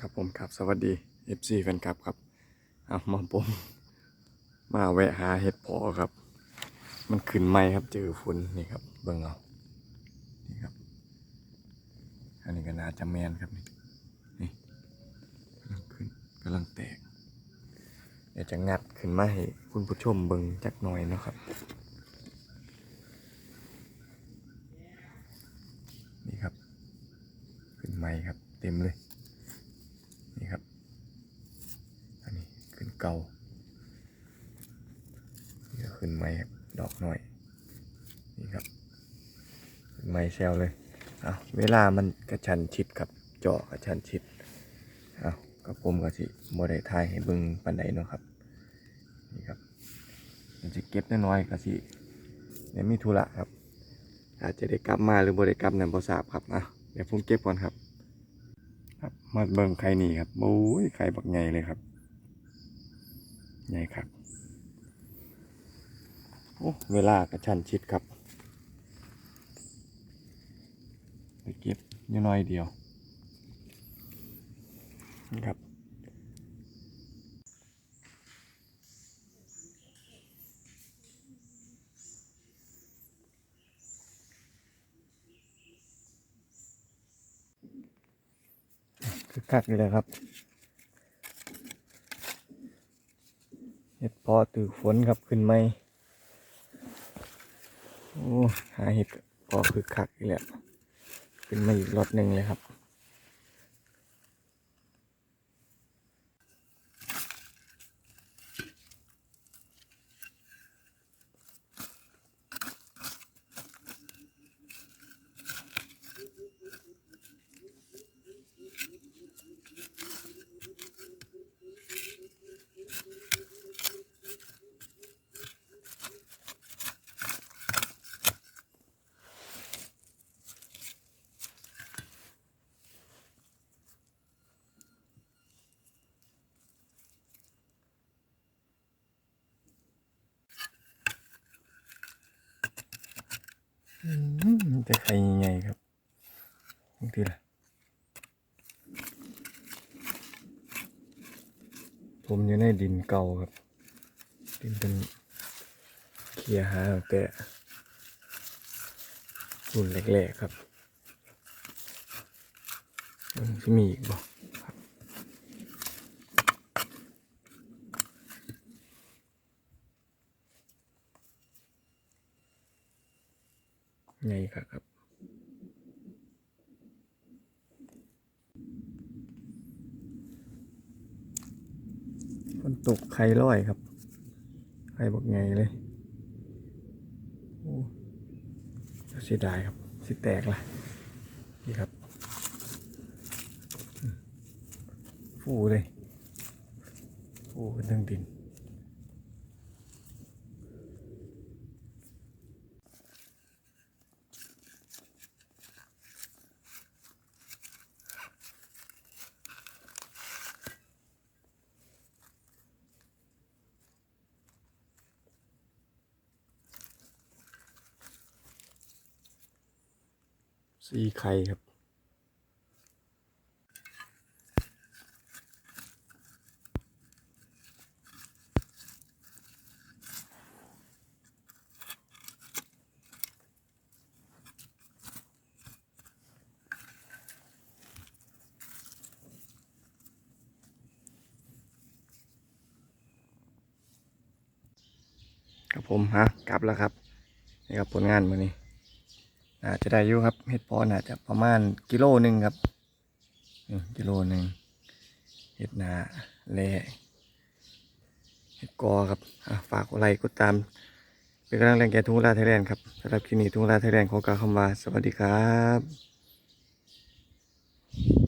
ครับผมครับสวัสดี FC แฟนคลับครับเอามาผมมาแวะหาเห็ดพอครับ มันขึ้นไหมครับเจอฝุ่นนี่ครับเบิ่งเอานี่ครับ อันนี้ก็น่าจะแมนครับนี่นี่กำลังขึ้นกำลังแตก เดี๋ยวจะงัดขึ้นมาให้คุณผู้ชมเบิ่งจักหน่อยนะครับ นี่ครับ ขึ้นไม้ครับเต็มเลย นี่ครับ อันนี้ขึ้นเก่านี่ก็ขึ้นไม้ครับดอกหน้อย นี่ครับขึ้นไม้แซวเลยเอาเวลามันกระชันชิดครับเจาะกระชันชิดเอาก็ผมก็สิบได้ทายให้เบิ่งปานใดเนาะครับ นี่ครับมันจะเก็บน้อยๆก็สิเดี๋ยมีธุระครับ อาจจะได้กลับมาหรือบ่ได้กลับนั่นบ่ทราบครับอะเดี๋ยวผมเก็บก่อนครับ มาเบิ่งไข่นี่ครับโอ้ยไข่บักใหญ่เลยครับใหญ่ครับโอ้เวลากระชั้นชิดครับไปเก็บนิดน้อยเดียวครับ คือคักนี่แหละครับเห็ดพอตือฝนครับขึ้นไหมโอ้หาเห็ดพอคือคักอีกแล้วขึ้นมาอีกรอบหนึ่งเลยครับ อืม แต่ไข่ใหญ่ๆครับบางทีล่ะผมอยู่ในดินเก่าครับ ดินเป็นเคลียร์หาแต่รุ่นแรกๆครับมันจะมีอีกบ่ ครับครับครันตกไข่ร้อยครับไข่บอกไงเลยโอ้เสียดายครับ สิแตกละนี่ครับอืมฟูเลยฟูขึ้นทั้งดิน สีไข่ครับครับผมฮะกลับแล้วครับนี่ครับผลงานมือนี้ น่าจะได้อยู่ครับเห็ดพอน่าจะประมาณกิโลหนึ่งครับกิโลหนึ่งเห็ดนาเละเห็ดกอครับฝากอะไรกดตาม เป็นกำลังแรงแก่ทุ่งลาไทยแลนด์ครับสำหรับคลินี้ทุ่งลาไทยแลนด์ขอกล่าวคำว่าสวัสดีครับ